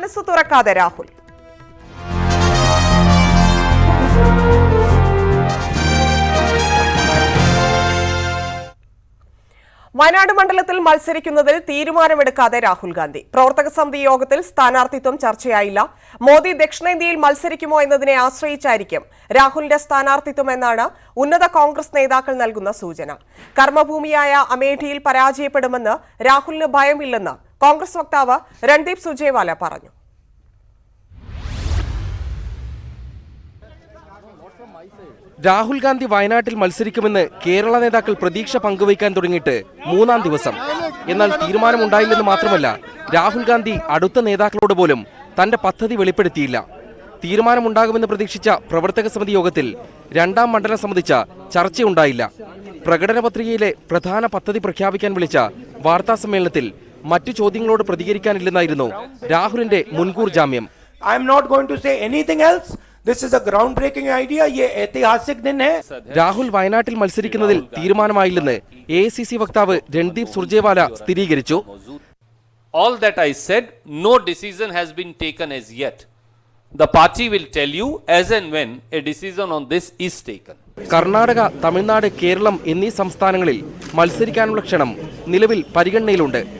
മനസ്സ് തുറക്കാതെ രാഹുൽ. വയനാട് മണ്ഡലത്തിൽ മത്സരിക്കുന്നതിൽ തീരുമാനമെടുക്കാതെ രാഹുൽ ഗാന്ധി. പ്രവർത്തക സമിതി യോഗത്തിൽ സ്ഥാനാർത്ഥിത്വം ചർച്ചയായില്ല. മോദി ദക്ഷിണേന്ത്യയിൽ മത്സരിക്കുമോ എന്നതിനെ ആശ്രയിച്ചായിരിക്കും രാഹുലിന്റെ സ്ഥാനാർത്ഥിത്വം എന്നാണ് ഉന്നത കോൺഗ്രസ് നേതാക്കൾ നൽകുന്ന സൂചന. കർമ്മഭൂമിയായ അമേഠിയിൽ പരാജയപ്പെടുമെന്ന് രാഹുലിന് ഭയമില്ലെന്ന് കോൺഗ്രസ് വക്താവ് രൺദീപ് സുജേവാല പറഞ്ഞു. രാഹുൽ ഗാന്ധി വയനാട്ടിൽ മത്സരിക്കുമെന്ന് കേരള നേതാക്കൾ പ്രതീക്ഷ പങ്കുവയ്ക്കാൻ തുടങ്ങിയിട്ട് മൂന്നാം ദിവസം. എന്നാൽ തീരുമാനമുണ്ടായില്ലെന്ന് മാത്രമല്ല രാഹുൽ ഗാന്ധി അടുത്ത നേതാക്കളോട് പോലും തന്റെ പദ്ധതി വെളിപ്പെടുത്തിയില്ല. തീരുമാനമുണ്ടാകുമെന്ന് പ്രതീക്ഷിച്ച പ്രവർത്തക സമിതി യോഗത്തിൽ രണ്ടാം മണ്ഡലം സംബന്ധിച്ച ചർച്ചയുണ്ടായില്ല. പ്രകടന പത്രികയിലെ പ്രധാന പദ്ധതി പ്രഖ്യാപിക്കാൻ വിളിച്ച വാർത്താ സമ്മേളനത്തിൽ മറ്റു ചോദ്യങ്ങളോട് പ്രതികരിക്കാനില്ലെന്നായിരുന്നു രാഹുലിന്റെ മുൻകൂർ ജാമ്യം. I am not going to say എനിങ് else this is a ground breaking idea ഐതിഹാസിക് ദിൻ ഹേ രാഹുൽ വയനാട്ടിൽ മത്സരിക്കുന്നതിൽ തീരുമാനമായില്ലെന്ന് എ സി സി വക്താവ് രൺദീപ് സുർജേവാല സ്ഥിരീകരിച്ചു. All that I said no decision has been taken as yet the party will tell you as and when a decision on this is taken Karnataka Tamil Nadu Kerala എന്നീ സംസ്ഥാനങ്ങളിൽ മത്സരിക്കാനുള്ള ക്ഷണം നിലവിൽ പരിഗണനയിലുണ്ട്.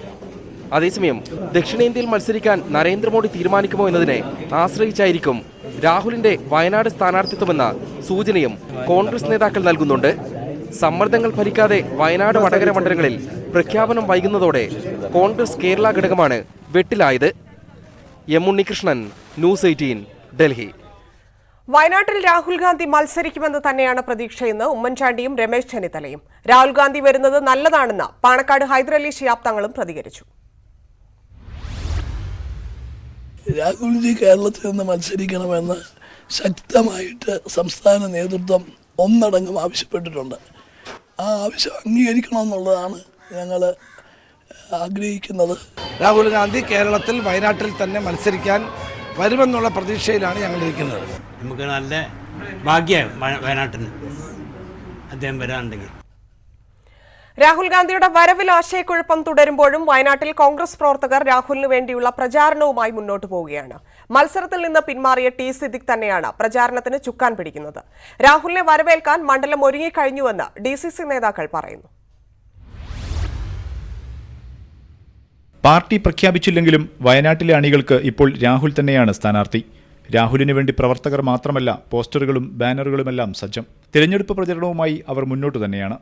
അതേസമയം ദക്ഷിണേന്ത്യയിൽ മത്സരിക്കാൻ നരേന്ദ്രമോദി തീരുമാനിക്കുമോ എന്നതിനെ ആശ്രയിച്ചായിരിക്കും രാഹുലിന്റെ വയനാട് സ്ഥാനാർത്ഥിത്വമെന്ന സൂചനയും കോൺഗ്രസ് നേതാക്കൾ നൽകുന്നുണ്ട്. സമ്മർദ്ദങ്ങൾ ഫലിക്കാതെ വയനാട് വടകര മണ്ഡലങ്ങളിൽ പ്രഖ്യാപനം വൈകുന്നതോടെ കോൺഗ്രസ് കേരള ഘടകമാണ് വെട്ടിലായത്. M Unnikrishnan news eighteen Delhi. വയനാട്ടിൽ രാഹുൽ ഗാന്ധി മത്സരിക്കുമെന്ന് തന്നെയാണ് പ്രതീക്ഷയെന്ന് ഉമ്മൻചാണ്ടിയും രമേശ് ചെന്നിത്തലയും. രാഹുൽ ഗാന്ധി വരുന്നത് നല്ലതാണെന്ന് പാണക്കാട് ഹൈദരലി ശിയാബ് തങ്ങളും പ്രതികരിച്ചു. രാഹുൽജി കേരളത്തിൽ നിന്ന് മത്സരിക്കണമെന്ന് ശക്തമായിട്ട് സംസ്ഥാന നേതൃത്വം ഒന്നടങ്കം ആവശ്യപ്പെട്ടിട്ടുണ്ട്. ആ ആവശ്യം അംഗീകരിക്കണമെന്നുള്ളതാണ് ഞങ്ങൾ ആഗ്രഹിക്കുന്നത്. രാഹുൽ ഗാന്ധി കേരളത്തിൽ വയനാട്ടിൽ തന്നെ മത്സരിക്കാൻ വരുമെന്നുള്ള പ്രതീക്ഷയിലാണ് ഞങ്ങൾ ഇരിക്കുന്നത് നമുക്ക് നല്ല ഭാഗ്യമായി വയനാട്ടിന്. അദ്ദേഹം വരാനുണ്ടെങ്കിൽ. രാഹുൽ ഗാന്ധിയുടെ വരവിൽ ആശയക്കുഴപ്പം തുടരുമ്പോഴും വയനാട്ടിൽ കോൺഗ്രസ് പ്രവർത്തകർ രാഹുലിനു വേണ്ടിയുള്ള പ്രചാരണവുമായി മുന്നോട്ടു പോവുകയാണ്. മത്സരത്തിൽ നിന്ന് പിന്മാറിയ ടി സിദ്ദിഖ് തന്നെയാണ് പ്രചാരണത്തിന് ചുക്കാൻ പിടിക്കുന്നത്. രാഹുലിനെ വരവേൽക്കാൻ മണ്ഡലം ഒരുങ്ങിക്കഴിഞ്ഞുവെന്ന് ഡി സി സി നേതാക്കൾ പറയുന്നു. പാർട്ടി പ്രഖ്യാപിച്ചില്ലെങ്കിലും വയനാട്ടിലെ അണികൾക്ക് ഇപ്പോൾ രാഹുൽ തന്നെയാണ് സ്ഥാനാർത്ഥി. രാഹുലിന് വേണ്ടി പ്രവർത്തകർ മാത്രമല്ല പോസ്റ്ററുകളും ബാനറുകളുമെല്ലാം സജ്ജം. തിരഞ്ഞെടുപ്പ് പ്രചരണവുമായി അവർ മുന്നോട്ടു തന്നെയാണ്.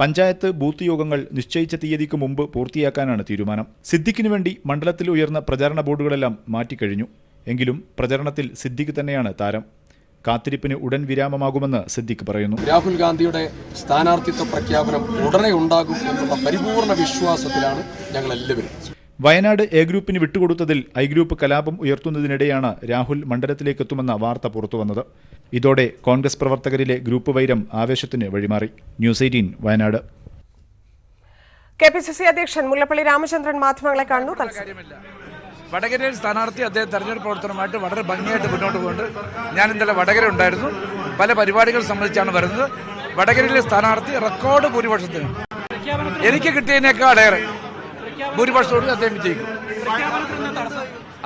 പഞ്ചായത്ത് ബൂത്ത് യോഗങ്ങൾ നിശ്ചയിച്ച തീയതിക്ക് മുമ്പ് പൂർത്തിയാക്കാനാണ് തീരുമാനം. സിദ്ദിഖിനു വേണ്ടി മണ്ഡലത്തിൽ ഉയർന്ന പ്രചാരണ ബോർഡുകളെല്ലാം മാറ്റിക്കഴിഞ്ഞു. എങ്കിലും പ്രചരണത്തിൽ സിദ്ദിഖ് തന്നെയാണ് താരം. കാത്തിരിപ്പിന് ഉടൻ വിരാമമാകുമെന്ന് സിദ്ദിഖ് പറയുന്നു. രാഹുൽ ഗാന്ധിയുടെ സ്ഥാനാർത്ഥിത്വ പ്രഖ്യാപനം ഉടനെ ഉണ്ടാകും എന്നുള്ള പരിപൂർണ വിശ്വാസത്തിലാണ് ഞങ്ങൾ എല്ലാവരും വയനാട് എ ഗ്രൂപ്പിന് വിട്ടുകൊടുത്തതിൽ ഐ ഗ്രൂപ്പ് കലാപം ഉയർത്തുന്നതിനിടെയാണ് രാഹുൽ മണ്ഡലത്തിലേക്കെത്തുമെന്ന വാർത്ത പുറത്തുവന്നത്. ഇതോടെ കോൺഗ്രസ് പ്രവർത്തകരിലെ ഗ്രൂപ്പ് വൈരം ആവേശത്തിന് വഴിമാറി. News eighteen Wayanad. K P C C അധ്യക്ഷൻ മുല്ലപ്പള്ളി രാമചന്ദ്രൻ മാധ്യമങ്ങളെ കാണുന്നു. വടകരയിൽ സ്ഥാനാർത്ഥി അദ്ദേഹം തെരഞ്ഞെടുപ്പ് പ്രവർത്തനമായിട്ട് വളരെ ഭംഗിയായിട്ട് മുന്നോട്ട് പോകുന്നുണ്ട് ഞാൻ ഇന്നലെ വടകര ഉണ്ടായിരുന്നു. പല പരിപാടികൾ സംബന്ധിച്ചാണ് വരുന്നത്. വടകരയിലെ സ്ഥാനാർത്ഥി റെക്കോർഡ് ഭൂരിപക്ഷത്തിന്. എനിക്ക് കിട്ടിയതിനേക്കാൾ ഏറെ. ഭൂരിപക്ഷത്തോട് അദ്ദേഹം വിജയിക്കും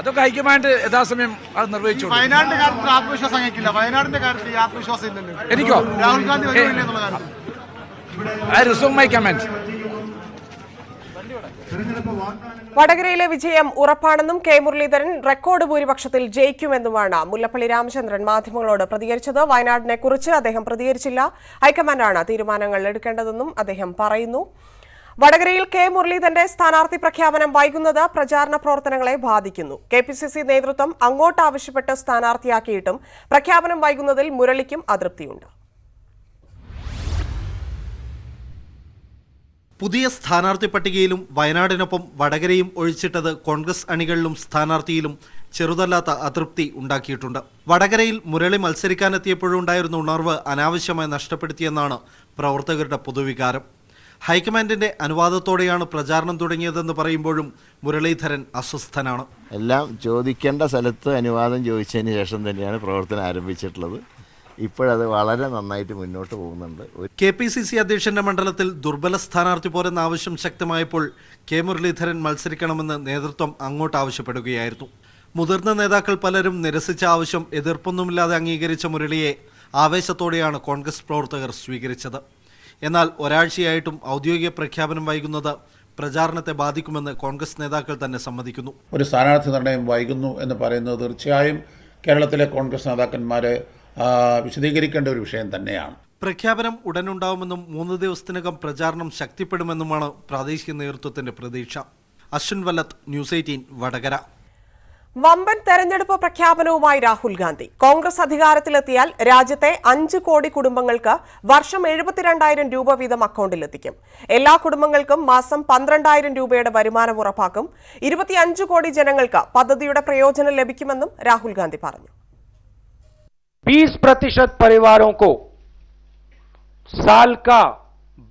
അതൊക്കെ ഹൈക്കമാൻഡ് യഥാസമയം അത് നിർവഹിച്ചു വയനാടിന്റെ കാര്യത്തിൽ ആത്മവിശ്വാസം അങ്ങേക്കില്ല. വയനാടിന്റെ കാര്യത്തിൽ ആത്മവിശ്വാസം ഇല്ലല്ലോ. എനിക്കോ? Rahul Gandhi I reserve my comment വടകരയിലെ വിജയം ഉറപ്പാണെന്നും കെ മുരളീധരൻ റെക്കോർഡ് ഭൂരിപക്ഷത്തിൽ ജയിക്കുമെന്നുമാണ് മുല്ലപ്പള്ളി രാമചന്ദ്രൻ മാധ്യമങ്ങളോട് പ്രതികരിച്ചത്. വയനാടിനെ കുറിച്ച് അദ്ദേഹം പ്രതികരിച്ചില്ല. ഹൈക്കമാൻഡാണ് തീരുമാനങ്ങൾ എടുക്കേണ്ടതെന്നും അദ്ദേഹം പറയുന്നു. വടകരയിൽ കെ മുരളീധരന്റെ സ്ഥാനാർത്ഥി പ്രഖ്യാപനം വൈകുന്നത് പ്രചാരണ പ്രവർത്തനങ്ങളെ ബാധിക്കുന്നു. കെ പി സി സി നേതൃത്വം അങ്ങോട്ട് ആവശ്യപ്പെട്ട് സ്ഥാനാർത്ഥിയാക്കിയിട്ടും പ്രഖ്യാപനം വൈകുന്നതിൽ മുരളിക്കും അതൃപ്തിയുണ്ട്. പുതിയ സ്ഥാനാർത്ഥി പട്ടികയിലും വയനാടിനൊപ്പം വടകരയും ഒഴിച്ചിട്ടത് കോൺഗ്രസ് അണികളിലും സ്ഥാനാർത്ഥിയിലും ചെറുതല്ലാത്ത അതൃപ്തി ഉണ്ടാക്കിയിട്ടുണ്ട്. വടകരയിൽ മുരളി മത്സരിക്കാനെത്തിയപ്പോഴുണ്ടായിരുന്ന ഉണർവ് അനാവശ്യമായി നഷ്ടപ്പെടുത്തിയെന്നാണ് പ്രവർത്തകരുടെ പൊതുവികാരം. ഹൈക്കമാൻഡിന്റെ അനുവാദത്തോടെയാണ് പ്രചാരണം തുടങ്ങിയതെന്ന് പറയുമ്പോഴും മുരളീധരൻ അസ്വസ്ഥനാണ്. എല്ലാം ചോദിക്കേണ്ട സ്ഥലത്ത് അനുവാദം ചോദിച്ചതിന് ശേഷം തന്നെയാണ് പ്രവർത്തനം ആരംഭിച്ചിട്ടുള്ളത്. ഇപ്പോഴത് വളരെ നന്നായിട്ട് മുന്നോട്ട് പോകുന്നുണ്ട്. കെ പി സി സി അധ്യക്ഷന്റെ മണ്ഡലത്തിൽ ദുർബല സ്ഥാനാർത്ഥി പോരെന്ന ആവശ്യം ശക്തമായപ്പോൾ കെ മുരളീധരൻ മത്സരിക്കണമെന്ന് നേതൃത്വം അങ്ങോട്ട് ആവശ്യപ്പെടുകയായിരുന്നു. മുതിർന്ന നേതാക്കൾ പലരും നിരസിച്ച ആവശ്യം എതിർപ്പൊന്നുമില്ലാതെ അംഗീകരിച്ച മുരളിയെ ആവേശത്തോടെയാണ് കോൺഗ്രസ് പ്രവർത്തകർ സ്വീകരിച്ചത്. എന്നാൽ ഒരാഴ്ചയായിട്ടും ഔദ്യോഗിക പ്രഖ്യാപനം വൈകുന്നത് പ്രചാരണത്തെ ബാധിക്കുമെന്ന് കോൺഗ്രസ് നേതാക്കൾ തന്നെ സമ്മതിക്കുന്നു. ഒരു സ്ഥാനാർത്ഥി നിർണയം വൈകുന്നു എന്ന് പറയുന്നത് തീർച്ചയായും കേരളത്തിലെ കോൺഗ്രസ് നേതാക്കന്മാരെ വിശദീകരിക്കേണ്ട ഒരു വിഷയം തന്നെയാണ്. പ്രഖ്യാപനം ഉടനുണ്ടാവുമെന്നും മൂന്ന് ദിവസത്തിനകം പ്രചാരണം ശക്തിപ്പെടുമെന്നുമാണ് പ്രാദേശിക നേതൃത്വത്തിന്റെ പ്രതീക്ഷ. Ashwin Vallath news eighteen Vadakara. വമ്പൻ തെരഞ്ഞെടുപ്പ് പ്രഖ്യാപനവുമായി രാഹുൽ ഗാന്ധി കോൺഗ്രസ് അധികാരത്തിലെത്തിയാൽ രാജ്യത്തെ അഞ്ച് കോടി കുടുംബങ്ങൾക്ക് വർഷം എഴുപത്തിരണ്ടായിരം രൂപ വീതം അക്കൗണ്ടിലെത്തിക്കും എല്ലാ കുടുംബങ്ങൾക്കും മാസം പന്ത്രണ്ടായിരം രൂപയുടെ വരുമാനം ഉറപ്പാക്കും ഇരുപത്തിയഞ്ച് കോടി ജനങ്ങൾക്ക് പദ്ധതിയുടെ പ്രയോജനം ലഭിക്കുമെന്നും രാഹുൽ ഗാന്ധി പറഞ്ഞു बीस प्रतिशत परिवारों को साल का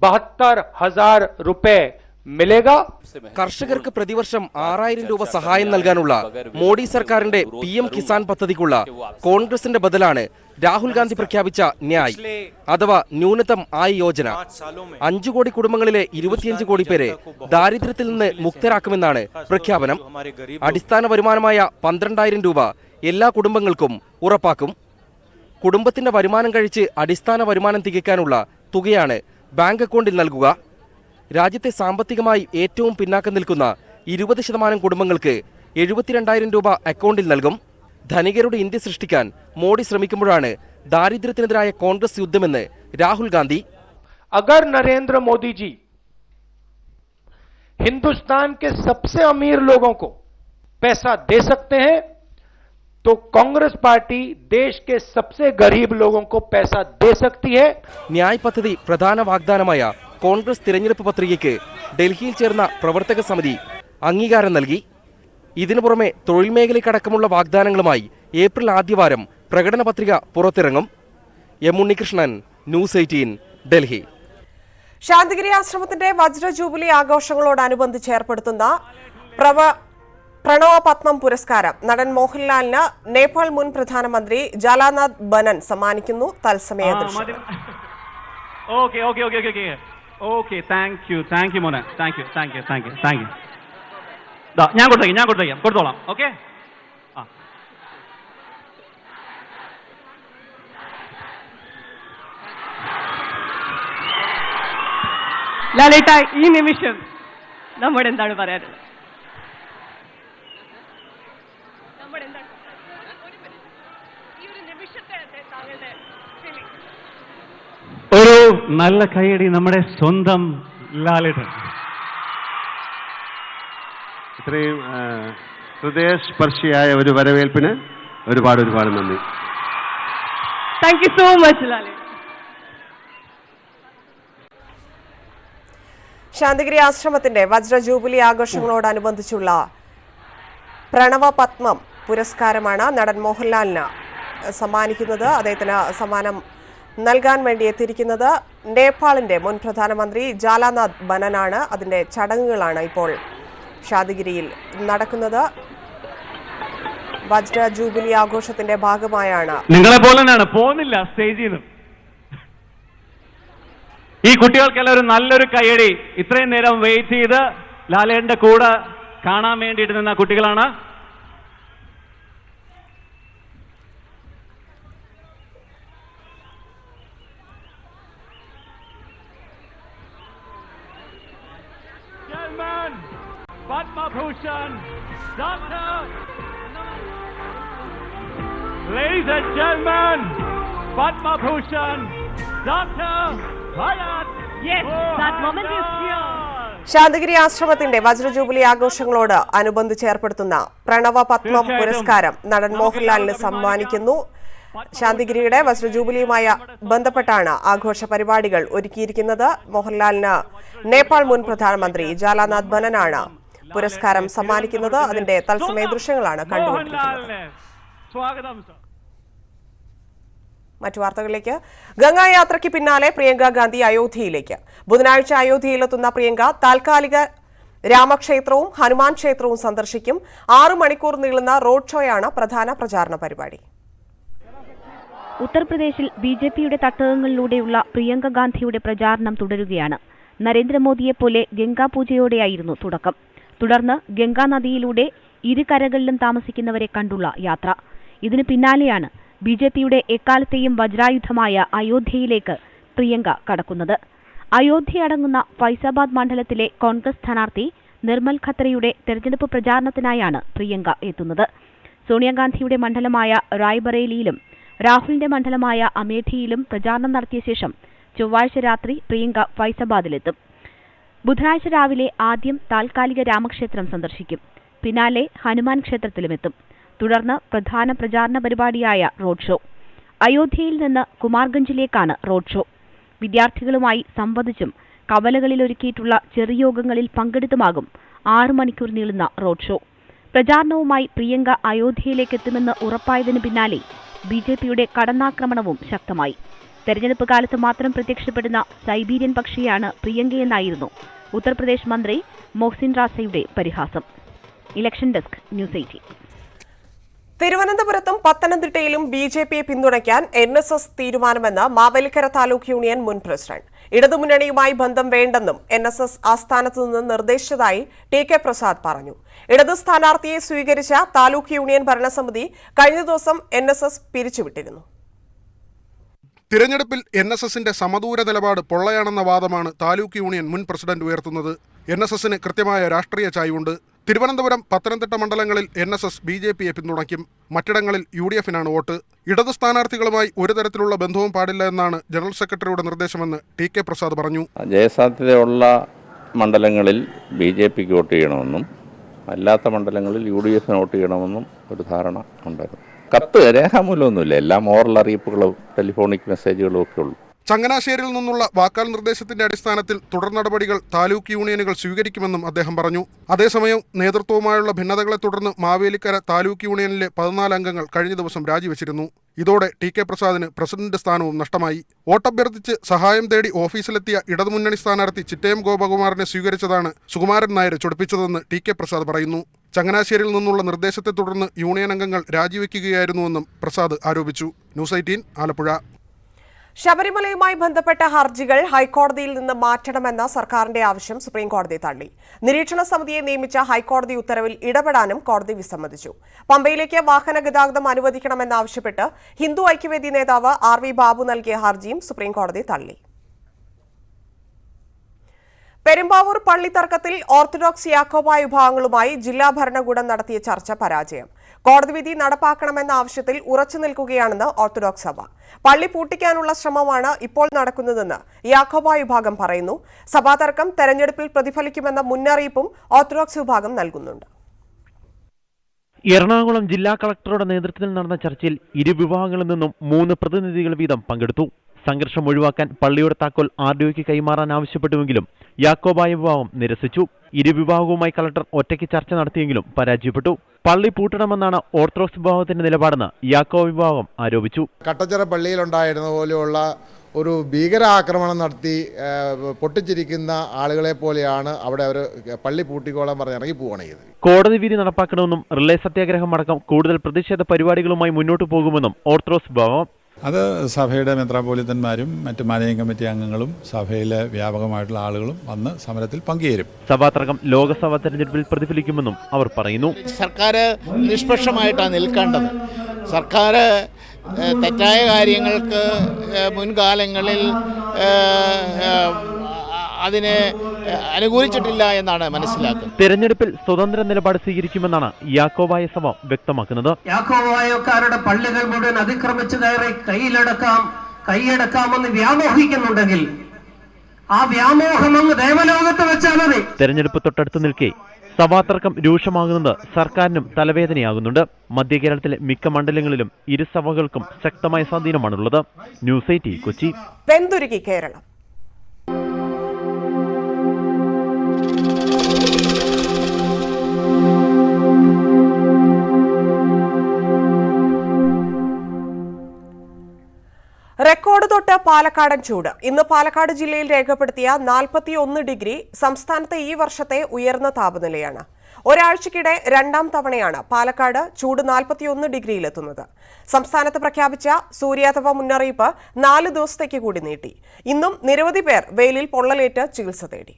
बहत्तर हजार रुपए മിലേഗ കർഷകർക്ക് പ്രതിവർഷം ആറായിരം രൂപ സഹായം നൽകാനുള്ള മോഡി സർക്കാരിന്റെ പി എം കിസാൻ പദ്ധതിക്കുള്ള കോൺഗ്രസിന്റെ ബദലാണ് രാഹുൽ ഗാന്ധി പ്രഖ്യാപിച്ച ന്യായ്. അഥവാ ന്യൂനതം ആയ യോജന. അഞ്ചു കോടി കുടുംബങ്ങളിലെ ഇരുപത്തിയഞ്ച് കോടി പേരെ ദാരിദ്ര്യത്തിൽ നിന്ന് മുക്തരാക്കുമെന്നാണ് പ്രഖ്യാപനം. അടിസ്ഥാന വരുമാനമായ പന്ത്രണ്ടായിരം രൂപ എല്ലാ കുടുംബങ്ങൾക്കും ഉറപ്പാക്കും. കുടുംബത്തിന്റെ വരുമാനം കഴിച്ച് അടിസ്ഥാന വരുമാനം തികയ്ക്കാനുള്ള തുകയാണ് ബാങ്ക് അക്കൗണ്ടിൽ നൽകുക. രാജ്യത്തെ സാമ്പത്തികമായി ഏറ്റവും പിന്നാക്കം നിൽക്കുന്ന ഇരുപത് ശതമാനം കുടുംബങ്ങൾക്ക് എഴുപത്തിരണ്ടായിരം രൂപ അക്കൗണ്ടിൽ നൽകും ധനികരുടെ ഇന്ത്യ സൃഷ്ടിക്കാൻ മോഡി ശ്രമിക്കുമ്പോഴാണ് ദാരിദ്ര്യത്തിനെതിരായ കോൺഗ്രസ് യുദ്ധമെന്ന് രാഹുൽ ഗാന്ധി अगर नरेंद्र मोदी जी हिंदुस्तान के सबसे अमीर लोगों को पैसा दे सकते हैं तो कांग्रेस पार्टी देश के सबसे गरीब लोगों को पैसा दे सकती है ന്യായ് പദ്ധതി പ്രധാന വാഗ്ദാനമായ കോൺഗ്രസ് തിരഞ്ഞെടുപ്പ് പത്രികയ്ക്ക് ഡൽഹിയിൽ ചേർന്ന പ്രവർത്തക സമിതി അംഗീകാരം നൽകി. ഇതിനു പുറമെ തൊഴിൽ മേഖലയ്ക്കടക്കമുള്ള വാഗ്ദാനങ്ങളുമായി ഏപ്രിൽ ആദ്യവാരം പ്രകടന പത്രിക പുറത്തിറങ്ങും. M Unnikrishnan news eighteen Delhi. Santhigiri ആശ്രമത്തിന്റെ വജ്ര ജൂബിലി ആഘോഷങ്ങളോടനുബന്ധിച്ച് ഏർപ്പെടുത്തുന്ന പ്രവ പ്രണവ പത്മം പുരസ്കാരം നടൻ മോഹൻലാലിന് നേപ്പാൾ മുൻ പ്രധാനമന്ത്രി ജാലാനാഥ് ബനൻ സമ്മാനിക്കുന്നു തത്സമയ ദൃശ്യം. Okay thank you thank you മോനെ. Thank you thank you thank you thank you ഞാൻ കൊടുത്തേക്കാം ഞാൻ കൊടുത്തേക്കാം. കൊടുത്തോളാം. ഓക്കെ ആ. ലാലേട്ട ഈ നിമിഷം നമ്മുടെ എന്താണ് പറയാനുള്ളത് നമ്മുടെ എന്താണ് ഒരു minute. ഈ ഒരു നിമിഷത്തെ താങ്കളുടെ feeling. ഒരു നല്ല കൈയടി നമ്മുടെ സ്വന്തം ലാലേട്ടൻ. ഇത്രയും ഹൃദയസ്പർശിയായ ഒരു വരവേൽപ്പിന് ഒരുപാട് ഒരുപാട് നന്ദി. Thank you so much Lalettan Shantigiri ആശ്രമത്തിന്റെ വജ്ര ജൂബിലി ആഘോഷങ്ങളോടനുബന്ധിച്ചുള്ള പ്രണവ പത്മം പുരസ്കാരമാണ് നടൻ മോഹൻലാലിന് സമ്മാനിക്കുന്നത്. അദ്ദേഹത്തിന് സമ്മാനം നൽകാൻ വേണ്ടി എത്തിയിരിക്കുന്നത് നേപ്പാളിന്റെ മുൻ പ്രധാനമന്ത്രി ജാലാനാഥ് ബനനാണ്. അതിന്റെ ചടങ്ങുകളാണ് ഇപ്പോൾ ഷാദിഗിരിയിൽ നടക്കുന്നത്. വജ്ര ജൂബിലി ആഘോഷത്തിന്റെ ഭാഗമായാണ്. നിങ്ങളെ പോലെ തന്നെയാണ്. പോകുന്നില്ല സ്റ്റേജിൽ ഈ കുട്ടികൾക്കെല്ലാം ഒരു നല്ലൊരു കൈയടി ഇത്രയും നേരം വെയിറ്റ് ചെയ്ത് ലാലേന്റെ കൂടെ കാണാൻ വേണ്ടിയിട്ട് നിന്ന കുട്ടികളാണ്. Bhushan, Doctor. Ladies and gentlemen, Padma Bhushan, Doctor Bharat. Yes, that moment is here. Shantigiri ആശ്രമത്തിന്റെ വജ്ര ജൂബിലി ആഘോഷങ്ങളോട് അനുബന്ധിച്ച് ഏർപ്പെടുത്തുന്ന പ്രണവ പത്മം പുരസ്കാരം നടൻ മോഹൻലാലിന് സമ്മാനിക്കുന്നു ശാന്തിഗിരിയുടെ വജ്ര ജൂബിലിയുമായി ബന്ധപ്പെട്ടാണ് ആഘോഷ പരിപാടികൾ ഒരുക്കിയിരിക്കുന്നത് മോഹൻലാലിന് നേപ്പാൾ മുൻ പ്രധാനമന്ത്രി ജാലാനാഥ് ബനനാണ് പുരസ്കാരം സമ്മാനിക്കുന്നത് അതിന്റെ തത്സമയ ദൃശ്യങ്ങളാണ് കണ്ടുകൊണ്ടിരിക്കുന്നത്. മറ്റു വാർത്തകളിലേക്ക്. ഗംഗായാത്രയ്ക്ക് പിന്നാലെ പ്രിയങ്ക ഗാന്ധി അയോധ്യയിലേക്ക്. ബുധനാഴ്ച അയോധ്യയിലെത്തുന്ന പ്രിയങ്ക താൽക്കാലിക രാമക്ഷേത്രവും ഹനുമാൻ ക്ഷേത്രവും സന്ദർശിക്കും. ആറു മണിക്കൂർ നീളുന്ന റോഡ് ഷോയാണ് പ്രധാന പ്രചാരണ പരിപാടി. ഉത്തർപ്രദേശിൽ ബി ജെ പിയുടെ തട്ടകങ്ങളിലൂടെയുള്ള പ്രിയങ്ക ഗാന്ധിയുടെ പ്രചാരണം തുടരുകയാണ്. നരേന്ദ്രമോദിയെപ്പോലെ ഗംഗാപൂജയോടെയായിരുന്നു തുടക്കം. തുടർന്ന് ഗംഗാനദിയിലൂടെ ഇരുകരകളിലും താമസിക്കുന്നവരെ കണ്ടുള്ള യാത്ര. ഇതിനു പിന്നാലെയാണ് ബി ജെ പിയുടെ എക്കാലത്തെയും വജ്രായുധമായ അയോധ്യയിലേക്ക് പ്രിയങ്ക കടക്കുന്നത്. അയോധ്യ അടങ്ങുന്ന ഫൈസാബാദ് മണ്ഡലത്തിലെ കോൺഗ്രസ് സ്ഥാനാർത്ഥി നിർമ്മൽ ഖത്രയുടെ തെരഞ്ഞെടുപ്പ് പ്രചാരണത്തിനായാണ് പ്രിയങ്ക എത്തുന്നത്. സോണിയാഗാന്ധിയുടെ മണ്ഡലമായ റായ്ബറേലിയിലും രാഹുലിന്റെ മണ്ഡലമായ അമേഠിയിലും പ്രചാരണം നടത്തിയ ശേഷം ചൊവ്വാഴ്ച രാത്രി പ്രിയങ്ക ഫൈസാബാദിലെത്തും. ബുധനാഴ്ച രാവിലെ ആദ്യം താൽക്കാലിക രാമക്ഷേത്രം സന്ദർശിക്കും. പിന്നാലെ ഹനുമാൻ ക്ഷേത്രത്തിലുമെത്തും. തുടർന്ന് പ്രധാന പ്രചാരണ പരിപാടിയായ റോഡ് ഷോ. അയോധ്യയിൽ നിന്ന് കുമാർഗഞ്ചിലേക്കാണ് റോഡ് ഷോ. വിദ്യാർത്ഥികളുമായി സംവദിച്ചും കവലകളിൽ ഒരുക്കിയിട്ടുള്ള ചെറുയോഗങ്ങളിൽ പങ്കെടുത്തുമാകും ആറു മണിക്കൂർ നീളുന്ന റോഡ് ഷോ. പ്രചാരണവുമായി പ്രിയങ്ക അയോധ്യയിലേക്ക് എത്തുമെന്ന് ഉറപ്പായതിനു പിന്നാലെ ബിജെപിയുടെ കടന്നാക്രമണവും ശക്തമായി. തെരഞ്ഞെടുപ്പ് കാലത്ത് മാത്രം പ്രത്യക്ഷപ്പെടുന്ന സൈബീരിയൻ പക്ഷിയാണ് പ്രിയങ്കയെന്നായിരുന്നു ഉത്തർപ്രദേശ് മന്ത്രി മോഹ്സിൻ റാസയുടെ പരിഹാസം. Election desk news eighteen. തിരുവനന്തപുരത്തും പത്തനംതിട്ടയിലും ബി ജെ പിയെ പിന്തുണയ്ക്കാൻ എൻ എസ് എസ് തീരുമാനമെന്ന് മാവേലിക്കര താലൂക്ക് യൂണിയൻ മുൻ പ്രസിഡന്റ്. ഇടതുമുന്നണിയുമായി ബന്ധം വേണ്ടെന്നും എൻ എസ് എസ് ആസ്ഥാനത്തു നിന്ന് നിർദ്ദേശിച്ചതായി ടി കെ പ്രസാദ് പറഞ്ഞു. ഇടതു സ്ഥാനാർത്ഥിയെ സ്വീകരിച്ച താലൂക്ക് യൂണിയൻ ഭരണസമിതി കഴിഞ്ഞ ദിവസം എൻ എസ് എസ് പിരിച്ചുവിട്ടിരുന്നു. തിരഞ്ഞെടുപ്പിൽ എൻ എസ് എസിന്റെ സമദൂര നിലപാട് പൊള്ളയാണെന്ന വാദമാണ് താലൂക്ക് യൂണിയൻ മുൻ പ്രസിഡന്റ് ഉയർത്തുന്നത്. എൻ എസ് എസിന് കൃത്യമായ രാഷ്ട്രീയ ചായ്വുണ്ട്. തിരുവനന്തപുരം പത്തനംതിട്ട മണ്ഡലങ്ങളിൽ N S S B J പിയെ പിന്തുണയ്ക്കും. മറ്റിടങ്ങളിൽ യു ഡി എഫിനാണ് വോട്ട്. ഇടതു സ്ഥാനാർത്ഥികളുമായി ഒരു തരത്തിലുള്ള ബന്ധവും പാടില്ല എന്നാണ് ജനറൽ സെക്രട്ടറിയുടെ നിർദ്ദേശമെന്ന് ടി കെ പ്രസാദ് പറഞ്ഞു. ജയസാധ്യതയുള്ള മണ്ഡലങ്ങളിൽ ബി ജെ പിക്ക് വോട്ട് ചെയ്യണമെന്നും അല്ലാത്ത മണ്ഡലങ്ങളിൽ യു ഡി എഫിന് വോട്ട് ചെയ്യണമെന്നും ഒരു ധാരണ ഉണ്ടായിരുന്നു. കത്ത് രേഖാമൂലമൊന്നുമില്ല. എല്ലാം ഓറൽ അറിയിപ്പുകളും ടെലിഫോണിക് മെസ്സേജുകളും ഒക്കെ ഉള്ളൂ. ചങ്ങനാശ്ശേരിയിൽ നിന്നുള്ള വാക്കാൽ നിർദ്ദേശത്തിന്റെ അടിസ്ഥാനത്തിൽ തുടർ നടപടികൾ താലൂക്ക് യൂണിയനുകൾ സ്വീകരിക്കുമെന്നും അദ്ദേഹം പറഞ്ഞു. അതേസമയം നേതൃത്വവുമായുള്ള ഭിന്നതകളെ തുടർന്ന് മാവേലിക്കര താലൂക്ക് യൂണിയനിലെ പതിനാല് അംഗങ്ങൾ കഴിഞ്ഞ ദിവസം രാജിവെച്ചിരുന്നു. ഇതോടെ ടി കെ പ്രസാദിന് പ്രസിഡന്റ് സ്ഥാനവും നഷ്ടമായി. വോട്ടഭ്യർത്ഥിച്ച് സഹായം തേടി ഓഫീസിലെത്തിയ ഇടതുമുന്നണി സ്ഥാനാർത്ഥി ചിറ്റയം ഗോപകുമാറിനെ സ്വീകരിച്ചതാണ് സുകുമാരൻ നായർ ചൊടിപ്പിച്ചതെന്ന് ടി കെ പ്രസാദ് പറയുന്നു. ചങ്ങനാശ്ശേരിയിൽ നിന്നുള്ള നിർദ്ദേശത്തെ തുടർന്ന് യൂണിയൻ അംഗങ്ങൾ രാജിവെക്കുകയായിരുന്നുവെന്നും പ്രസാദ് ആരോപിച്ചു. News eighteen Alappuzha. ശബരിമലയുമായി ബന്ധപ്പെട്ട ഹർജികൾ ഹൈക്കോടതിയിൽ നിന്ന് മാറ്റണമെന്ന സർക്കാരിന്റെ ആവശ്യം സുപ്രീംകോടതി തള്ളി. നിരീക്ഷണ സമിതിയെ നിയമിച്ച ഹൈക്കോടതി ഉത്തരവിൽ ഇടപെടാനും കോടതി വിസമ്മതിച്ചു. പമ്പയിലേക്ക് വാഹന ഗതാഗതം അനുവദിക്കണമെന്നാവശ്യപ്പെട്ട് ഹിന്ദു ഐക്യവേദി നേതാവ് ആർ ബാബു നൽകിയ ഹർജിയും സുപ്രീംകോടതി തള്ളി. പെരുമ്പാവൂർ പള്ളി തർക്കത്തിൽ ഓർത്തഡോക്സ് യാക്കോബായ വിഭാഗങ്ങളുമായി ജില്ലാ ഭരണകൂടം നടത്തിയ ചർച്ച പരാജയം. കോടതി വിധി നടപ്പാക്കണമെന്ന ആവശ്യത്തിൽ ഉറച്ചു നിൽക്കുകയാണെന്ന് ഓർത്തഡോക്സ് സഭ. പള്ളി പൂട്ടിക്കാനുള്ള ശ്രമമാണ് ഇപ്പോൾ നടക്കുന്നതെന്ന് യാക്കോബായ വിഭാഗം പറയുന്നു. സഭാ തർക്കം തെരഞ്ഞെടുപ്പിൽ പ്രതിഫലിക്കുമെന്ന മുന്നറിയിപ്പും ഓർത്തഡോക്സ് വിഭാഗം നൽകുന്നുണ്ട്. എറണാകുളം ജില്ലാ കളക്ടറുടെ നേതൃത്വത്തിൽ നടന്ന ചർച്ചയിൽ ഇരു വിഭാഗങ്ങളിൽ നിന്നും മൂന്ന് പ്രതിനിധികൾ വീതം പങ്കെടുത്തു. സംഘർഷം ഒഴിവാക്കാൻ പള്ളിയുടെ താക്കോൽ ആർ ഡി ഒക്ക് കൈമാറാൻ ആവശ്യപ്പെട്ടുവെങ്കിലും യാക്കോബായ വിഭാഗം നിരസിച്ചു. ഇരു വിഭാഗവുമായി കളക്ടർ ഒറ്റയ്ക്ക് ചർച്ച നടത്തിയെങ്കിലും പരാജയപ്പെട്ടു. പള്ളി പൂട്ടണമെന്നാണ് ഓർത്തഡോക്സ് വിഭാഗത്തിന്റെ നിലപാടെന്ന് യാക്കോ വിഭാഗം ആരോപിച്ചു. കട്ടച്ചിറ പള്ളിയിലുണ്ടായിരുന്ന പോലെയുള്ള ഒരു ഭീകരാക്രമണം നടത്തി പൊട്ടിച്ചിരിക്കുന്ന ആളുകളെ പോലെയാണ് അവിടെ അവർ പള്ളി പൂട്ടിക്കോളാൻ പറഞ്ഞ് ഇറങ്ങി പോവുകയാണ് ചെയ്തത്. കോടതി വിധി നടപ്പാക്കണമെന്നും റിലേ സത്യാഗ്രഹം അടക്കം കൂടുതൽ പ്രതിഷേധ പരിപാടികളുമായി മുന്നോട്ട് പോകുമെന്നും ഓർത്തഡോക്സ് വിഭാഗം അത് സഭയുടെ മെത്രാപോലിത്തന്മാരും മറ്റ് മാനേജിംഗ് കമ്മിറ്റി അംഗങ്ങളും സഭയിലെ വ്യാപകമായിട്ടുള്ള ആളുകളും വന്ന് സമരത്തിൽ പങ്കുചേരും. സഭാതർക്കം ലോകസഭാ തെരഞ്ഞെടുപ്പിൽ പ്രതിഫലിക്കുമെന്നും അവർ പറയുന്നു. സർക്കാർ നിഷ്പക്ഷമായിട്ടാണ് നിൽക്കേണ്ടത്. സർക്കാർ തെറ്റായ കാര്യങ്ങൾക്ക് മുൻകാലങ്ങളിൽ അതിനെ അനുകൂലിച്ചിട്ടില്ല എന്നാണ് മനസ്സിലാക്കുന്നത്. തെരഞ്ഞെടുപ്പിൽ സ്വതന്ത്ര നിലപാട് സ്വീകരിക്കുമെന്നാണ് യാക്കോബായ സഭ വ്യക്തമാക്കുന്നത്. യാക്കോബായക്കാരുടെ പള്ളികൾ മുഴുവൻ അതിക്രമിച്ചു കയറി കയ്യിലടക്കാം കൈയടക്കാമെന്ന് വ്യാമോഹിക്കുന്നുണ്ടെങ്കിൽ ആ വ്യാമോഹം അങ്ങ് ദേവലോകത്ത് വെച്ചാൽ മതി. തെരഞ്ഞെടുപ്പ് തൊട്ടടുത്ത് നിൽക്കെ സഭാതർക്കം രൂക്ഷമാകുന്നത് സർക്കാരിനും തലവേദനയാകുന്നുണ്ട്. മധ്യ കേരളത്തിലെ മിക്ക മണ്ഡലങ്ങളിലും ഇരു സഭകൾക്കും ശക്തമായ സ്വാധീനമാണുള്ളത്. News eighty Kochi. പെന്തുരുകി കേരളം. പാലക്കാടൻ ചൂട്. ഇന്ന് പാലക്കാട് ജില്ലയിൽ രേഖപ്പെടുത്തിയ നാൽപ്പത്തിയൊന്ന് ഡിഗ്രി സംസ്ഥാനത്തെ ഈ വർഷത്തെ ഉയർന്ന താപനിലയാണ്. ഒരാഴ്ചക്കിടെ രണ്ടാം തവണയാണ് പാലക്കാട് ചൂട് നാൽപ്പത്തിയൊന്ന് ഡിഗ്രിയിലെത്തുന്നത്. സംസ്ഥാനത്ത് പ്രഖ്യാപിച്ച സൂര്യാതപ മുന്നറിയിപ്പ് നാല് ദിവസത്തേക്ക് കൂടി നീട്ടി. ഇന്നും നിരവധി പേർ വെയിലിൽ പൊള്ളലേറ്റ് ചികിത്സ തേടി.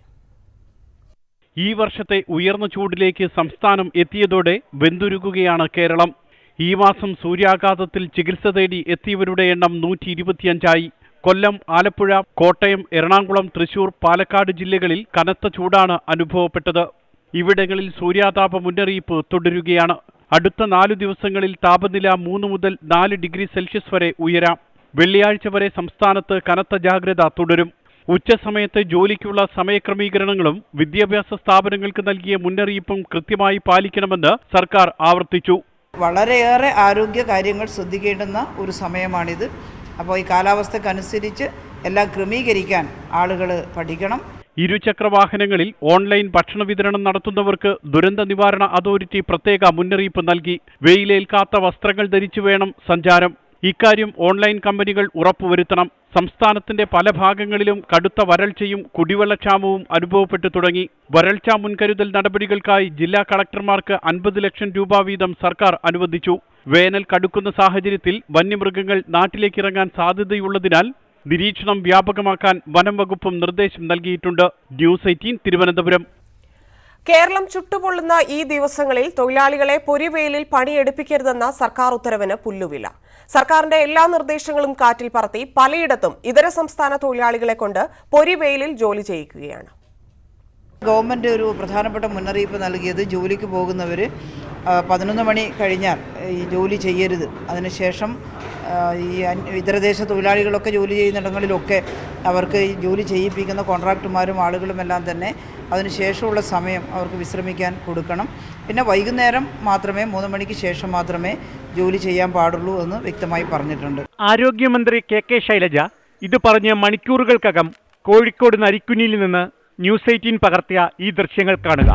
ഈ വർഷത്തെ ഉയർന്ന ചൂടിലേക്ക് സംസ്ഥാനം എത്തിയതോടെ വെന്തുരുകുകയാണ് കേരളം. ഈ മാസം സൂര്യാഘാതത്തിൽ ചികിത്സ തേടി എത്തിയവരുടെ എണ്ണം നൂറ്റി ഇരുപത്തിയഞ്ചായി കൊല്ലം ആലപ്പുഴ കോട്ടയം എറണാകുളം തൃശൂർ പാലക്കാട് ജില്ലകളിൽ കനത്ത ചൂടാണ് അനുഭവപ്പെട്ടത്. ഇവിടങ്ങളിൽ സൂര്യാതാപ മുന്നറിയിപ്പ് തുടരുകയാണ്. അടുത്ത നാലു ദിവസങ്ങളിൽ താപനില മൂന്ന് മുതൽ നാല് ഡിഗ്രി സെൽഷ്യസ് വരെ ഉയരാം. വെള്ളിയാഴ്ച വരെ സംസ്ഥാനത്ത് കനത്ത ജാഗ്രത തുടരും. ഉച്ചസമയത്ത് ജോലിക്കുള്ള സമയക്രമീകരണങ്ങളും വിദ്യാഭ്യാസ സ്ഥാപനങ്ങൾക്ക് നൽകിയ മുന്നറിയിപ്പും കൃത്യമായി പാലിക്കണമെന്ന് സർക്കാർ ആവർത്തിച്ചു. വളരെയേറെ ആരോഗ്യ കാര്യങ്ങൾ ശ്രദ്ധിക്കേണ്ടുന്ന ഒരു സമയമാണിത്. അപ്പോൾ ഈ കാലാവസ്ഥക്കനുസരിച്ച് എല്ലാം ക്രമീകരിക്കാൻ ആളുകൾ പഠിക്കണം. ഇരുചക്ര വാഹനങ്ങളിൽ ഓൺലൈൻ ഭക്ഷണ വിതരണം നടത്തുന്നവർക്ക് ദുരന്ത നിവാരണ അതോറിറ്റി പ്രത്യേക മുന്നറിയിപ്പ് നൽകി. വെയിലേൽക്കാത്ത വസ്ത്രങ്ങൾ ധരിച്ചു വേണം സഞ്ചാരം. ഇക്കാര്യം ഓൺലൈൻ കമ്പനികൾ ഉറപ്പുവരുത്തണം. സംസ്ഥാനത്തിന്റെ പല ഭാഗങ്ങളിലും കടുത്ത വരൾച്ചയും കുടിവെള്ളക്ഷാമവും അനുഭവപ്പെട്ടു തുടങ്ങി. വരൾച്ച മുൻകരുതൽ നടപടികൾക്കായി ജില്ലാ കളക്ടർമാർക്ക് അൻപത് ലക്ഷം രൂപ വീതം സർക്കാർ അനുവദിച്ചു. വേനൽ കടുക്കുന്ന സാഹചര്യത്തിൽ വന്യമൃഗങ്ങൾ നാട്ടിലേക്കിറങ്ങാൻ സാധ്യതയുള്ളതിനാൽ നിരീക്ഷണം വ്യാപകമാക്കാൻ വനം വകുപ്പും നിർദ്ദേശം നൽകിയിട്ടുണ്ട്. News eighteen Thiruvananthapuram. കേരളം ചുട്ടുപൊള്ളുന്ന ഈ ദിവസങ്ങളിൽ തൊഴിലാളികളെ പൊരിവെയിലിൽ പണിയെടുപ്പിക്കരുതെന്ന സർക്കാർ ഉത്തരവിന് പുല്ലുവില. സർക്കാരിന്റെ എല്ലാ നിർദ്ദേശങ്ങളും കാറ്റിൽ പറത്തി പലയിടത്തും ഇതര സംസ്ഥാന തൊഴിലാളികളെ കൊണ്ട് പൊരിവെയിലിൽ ജോലി ചെയ്യിക്കുകയാണ്. ഗവൺമെന്റ് ഒരു പ്രധാനപ്പെട്ട മുന്നറിയിപ്പ് നൽകിയത് ജോലിക്ക് പോകുന്നവർ പതിനൊന്ന് മണി കഴിഞ്ഞാൽ ഈ ജോലി ചെയ്യരുത്. അതിനുശേഷം ഈ ഇതരദേശ തൊഴിലാളികളൊക്കെ ജോലി ചെയ്യുന്നിടങ്ങളിലൊക്കെ അവർക്ക് ജോലി ചെയ്യിപ്പിക്കുന്ന കോൺട്രാക്ടർമാരും ആളുകളുമെല്ലാം തന്നെ അതിനുശേഷമുള്ള സമയം അവർക്ക് വിശ്രമിക്കാൻ കൊടുക്കണം. പിന്നെ വൈകുന്നേരം മാത്രമേ മൂന്ന് മണിക്ക് ശേഷം മാത്രമേ ജോലി ചെയ്യാൻ പാടുള്ളൂ എന്ന് വ്യക്തമായി പറഞ്ഞിട്ടുണ്ട്. ആരോഗ്യമന്ത്രി കെ കെ ശൈലജ ഇത് പറഞ്ഞ് മണിക്കൂറുകൾക്കകം കോഴിക്കോട് നരിക്കുനിയിൽ നിന്ന് ന്യൂസ് എയ്റ്റീൻ പകർത്തിയ ഈ ദൃശ്യങ്ങൾ കാണുക.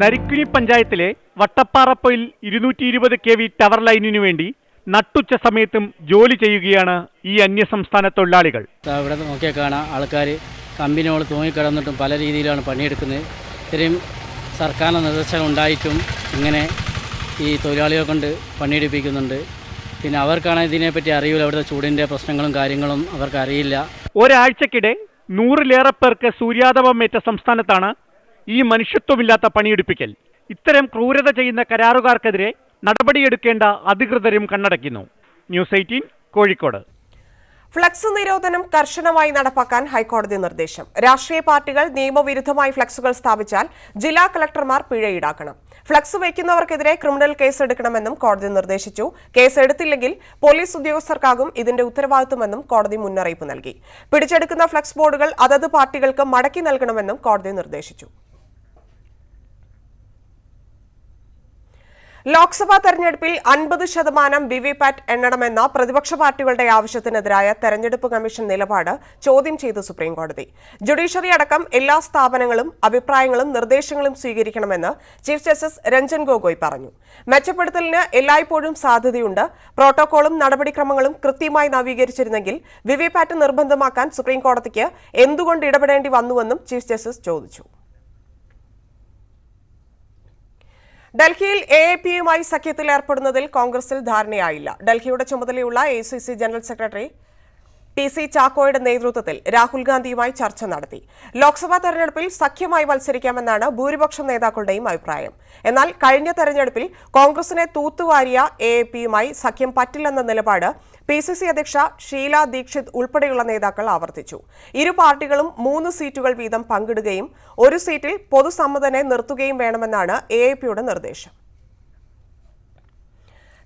നരിക്കുനി പഞ്ചായത്തിലെ വട്ടപ്പാറപ്പൊയിൽ ഇരുന്നൂറ്റി ഇരുപത് കെ വി ടവർ ലൈനിനു വേണ്ടി നട്ടുച്ച സമയത്തും ജോലി ചെയ്യുകയാണ് ഈ അന്യസംസ്ഥാന തൊഴിലാളികൾ. ഇവിടെ നോക്കിയാൽ കാണാം ആൾക്കാർ കമ്പനിയോട് തൂങ്ങിക്കിടന്നിട്ടും പല രീതിയിലാണ് പണിയെടുക്കുന്നത്. ഇത്രയും സർക്കാരിന്റെ നിർദ്ദേശങ്ങൾ ഉണ്ടായിട്ടും ഇങ്ങനെ ഈ തൊഴിലാളികളെ കൊണ്ട് പണിയെടുപ്പിക്കുന്നുണ്ട്. പിന്നെ അവർക്കാണ് ഇതിനെപ്പറ്റി അറിയില്ല അവിടുത്തെ ചൂടിന്റെ പ്രശ്നങ്ങളും കാര്യങ്ങളും അവർക്ക് അറിയില്ല ഒരാഴ്ചക്കിടെ നൂറിലേറെ പേർക്ക് സൂര്യാതപമേറ്റ സംസ്ഥാനത്താണ് ഈ മനുഷ്യത്വമില്ലാത്ത പണിയെടുപ്പിക്കൽ. ഇത്തരം ക്രൂരത ചെയ്യുന്ന കരാറുകാർക്കെതിരെ നടപടിയെടുക്കേണ്ട അധികൃതരും കണ്ണടയ്ക്കുന്നു. News eighteen Kozhikode. ഫ്ലക്സ് നിരോധനം കർശനമായി നടപ്പാക്കാൻ ഹൈക്കോടതി നിർദ്ദേശം. രാഷ്ട്രീയ പാർട്ടികൾ നിയമവിരുദ്ധമായി ഫ്ലക്സുകൾ സ്ഥാപിച്ചാൽ ജില്ലാ കളക്ടർമാർ പിഴ ഈടാക്കണം. ഫ്ലക്സ് വയ്ക്കുന്നവർക്കെതിരെ ക്രിമിനൽ കേസ് എടുക്കണമെന്നും കോടതി നിർദ്ദേശിച്ചു. കേസ് എടുത്തില്ലെങ്കിൽ പോലീസ് ഉദ്യോഗസ്ഥർക്കാകും ഇതിന്റെ ഉത്തരവാദിത്വമെന്നും കോടതി മുന്നറിയിപ്പ് നൽകി. പിടിച്ചെടുക്കുന്ന ഫ്ലക്സ് ബോർഡുകൾ അതത് പാർട്ടികൾക്ക് മടക്കി നൽകണമെന്നും കോടതി നിർദ്ദേശിച്ചു. ലോക്സഭാ തെരഞ്ഞെടുപ്പിൽ അൻപത് ശതമാനം വിവിപാറ്റ് എണ്ണണമെന്ന പ്രതിപക്ഷ പാർട്ടികളുടെ ആവശ്യത്തിനെതിരായ തെരഞ്ഞെടുപ്പ് കമ്മീഷൻ നിലപാട് ചോദ്യം ചെയ്ത് സുപ്രീംകോടതി. ജുഡീഷ്യറി അടക്കം എല്ലാ സ്ഥാപനങ്ങളും അഭിപ്രായങ്ങളും നിർദ്ദേശങ്ങളും സ്വീകരിക്കണമെന്ന് ചീഫ് ജസ്റ്റിസ് രഞ്ജൻ ഗൊഗോയ് പറഞ്ഞു. മെച്ചപ്പെടുത്തലിന് എല്ലായ്പ്പോഴും സാധ്യതയുണ്ട്. പ്രോട്ടോകോളും നടപടിക്രമങ്ങളും കൃത്യമായി നവീകരിച്ചിരുന്നെങ്കിൽ വിവിപാറ്റ് നിർബന്ധമാക്കാൻ സുപ്രീംകോടതിക്ക് എന്തുകൊണ്ട് ഇടപെടേണ്ടി വന്നുവെന്നും ചീഫ് ജസ്റ്റിസ് ചോദിച്ചു. ഡൽഹിയിൽ എ എ പിയുമായി സഖ്യത്തിൽ ഏർപ്പെടുന്നതിൽ കോൺഗ്രസിൽ ധാരണയായില്ല. ഡൽഹിയുടെ ചുമതലയുള്ള A C C general secretary T C ചാക്കോയുടെ നേതൃത്വത്തിൽ രാഹുൽ ഗാന്ധിയുമായി ചർച്ച നടത്തി. ലോക്സഭാ തെരഞ്ഞെടുപ്പിൽ സഖ്യമായി മത്സരിക്കാമെന്നാണ് ഭൂരിപക്ഷം നേതാക്കളുടെയും അഭിപ്രായം. എന്നാൽ കഴിഞ്ഞ തെരഞ്ഞെടുപ്പിൽ കോൺഗ്രസിനെ തൂത്തുവാരിയ എ പിയുമായി സഖ്യം പറ്റില്ലെന്ന നിലപാട് പി സി സി അധ്യക്ഷ ഷീല ദീക്ഷിത് ഉൾപ്പെടെയുള്ള നേതാക്കൾ ആവർത്തിച്ചു. ഇരു പാർട്ടികളും മൂന്ന് സീറ്റുകൾ വീതം പങ്കിടുകയും ഒരു സീറ്റിൽ പൊതുസമ്മതനെ നിർത്തുകയും വേണമെന്നാണ് എ എ പിയുടെ നിർദ്ദേശം.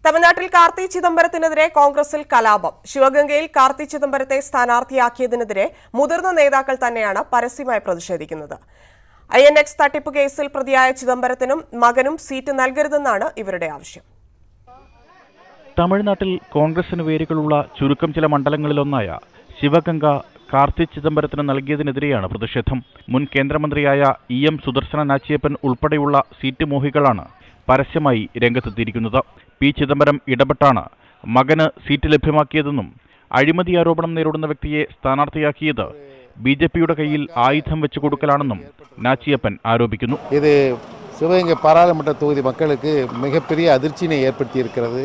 തമിഴ്നാട്ടിൽ കാർത്തി ചിദംബരത്തിനെതിരെ കോൺഗ്രസിൽ കലാപം. ശിവഗംഗയിൽ കാർത്തി ചിദംബരത്തെ സ്ഥാനാർത്ഥിയാക്കിയതിനെതിരെ മുതിർന്ന നേതാക്കൾ തന്നെയാണ് പരസ്യമായി പ്രതിഷേധിക്കുന്നത്. ഐ എൻ എക്സ് തട്ടിപ്പ് കേസിൽ പ്രതിയായ ചിദംബരത്തിനും മകനും സീറ്റ് നൽകരുതെന്നാണ് ഇവരുടെ ആവശ്യം. തമിഴ്നാട്ടിൽ കോൺഗ്രസിന് വേരുകളുള്ള ചുരുക്കം ചില മണ്ഡലങ്ങളിലൊന്നായ ശിവഗംഗ കാർത്തി ചിദംബരത്തിന് നൽകിയതിനെതിരെയാണ് പ്രതിഷേധം. മുൻ കേന്ദ്രമന്ത്രിയായ ഇ എം സുദർശന നാച്ചിയപ്പൻ ഉൾപ്പെടെയുള്ള സീറ്റ് മോഹികളാണ് പരസ്യമായി രംഗത്തെത്തിയിരിക്കുന്നത്. പി ചിദംബരം ഇടപെട്ടാണ് മകന് സീറ്റ് ലഭ്യമാക്കിയതെന്നും അഴിമതി ആരോപണം നേരിടുന്ന വ്യക്തിയെ സ്ഥാനാർത്ഥിയാക്കിയത് ബി ജെ പിയുടെ കയ്യിൽ ആയുധം വെച്ചു കൊടുക്കലാണെന്നും നാച്ചിയപ്പൻ ആരോപിക്കുന്നു இது சிவகங்கை பாராளுமன்ற தொகுதி மக்களுக்கு மிகப்பெரிய அதிர்ச்சியினை ஏற்படுத்தி இருக்கிறது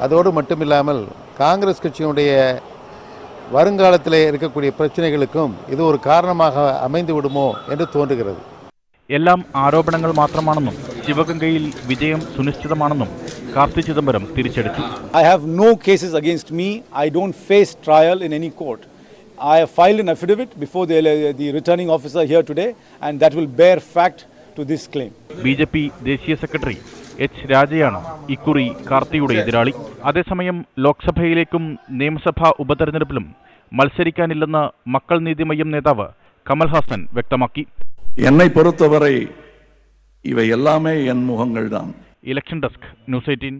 அதோடு மட்டுமில்லாமல் காங்கிரஸ் கட்சியினுடைய வருங்காலத்தில் இருக்கக்கூடிய பிரச்சனைகளுக்கும் இது ஒரு காரணமாக அமைந்து விடுமோ என்று தோன்றுகிறது എല്ലാം ആരോപണങ്ങൾ മാത്രമാണെന്നും ശിവഗംഗയിൽ വിജയം സുനിശ്ചിതമാണെന്നും Karti Chidambaram തിരിച്ചെടുത്തു I have no cases against me I don't face trial in any court I have filed an before the the the returning officer here today and that will bear fact to this claim. B J P ദേശീയ secretary H രാജയാണ് ഇക്കുറി കാർത്തിയുടെ എതിരാളി. അതേസമയം ലോക്സഭയിലേക്കും നിയമസഭാ ഉപതെരഞ്ഞെടുപ്പിലും മത്സരിക്കാനില്ലെന്ന് മക്കൾ നീതിമയം നേതാവ് കമൽഹാസൻ വ്യക്തമാക്കി. എന്നെ പൊറത്തവരെ இவை எல்லாமே என் முகங்கள் தான் இலக்ஷன் டெஸ்க் நியூஸ் எயிட்டீன்